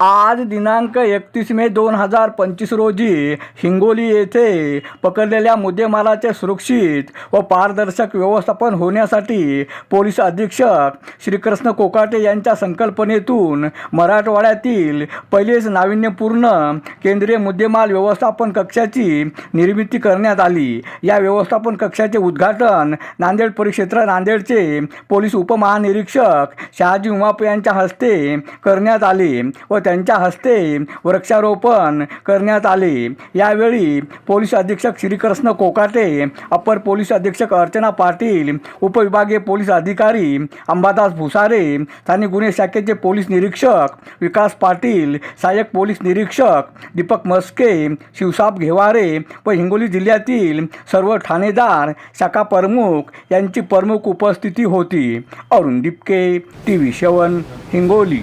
आज दिनांक एकतीस मे दोन हजार पंचवीस रोजी हिंगोली येथे पकडलेल्या मुद्देमालाचे सुरक्षित व पारदर्शक व्यवस्थापन होण्यासाठी पोलीस अधीक्षक श्रीकृष्ण कोकाटे यांच्या संकल्पनेतून मराठवाड्यातील पहिलेच नाविन्यपूर्ण केंद्रीय मुद्देमाल व्यवस्थापन कक्षाची निर्मिती करण्यात आली. या व्यवस्थापन कक्षाचे उद्घाटन नांदेड परिक्षेत्र नांदेडचे पोलीस उपमहानिरीक्षक शहाजी उमाप यांच्या हस्ते करण्यात आले व त्यांच्या हस्ते वृक्षारोपण करण्यात आले. यावेळी पोलीस अधीक्षक श्रीकृष्ण कोकाटे अपर पोलीस अधीक्षक अर्चना पाटील उपविभागीय पोलीस अधिकारी अंबादास भुसारे स्थानिक गुन्हे शाखेचे पोलीस निरीक्षक विकास पाटील सहाय्यक पोलीस निरीक्षक दीपक मस्के शिवसाब घेवारे व हिंगोली जिल्ह्यातील सर्व ठाणेदार शाखा प्रमुख यांची प्रमुख उपस्थिती होती. Arun Dipke T V seven Hingoli.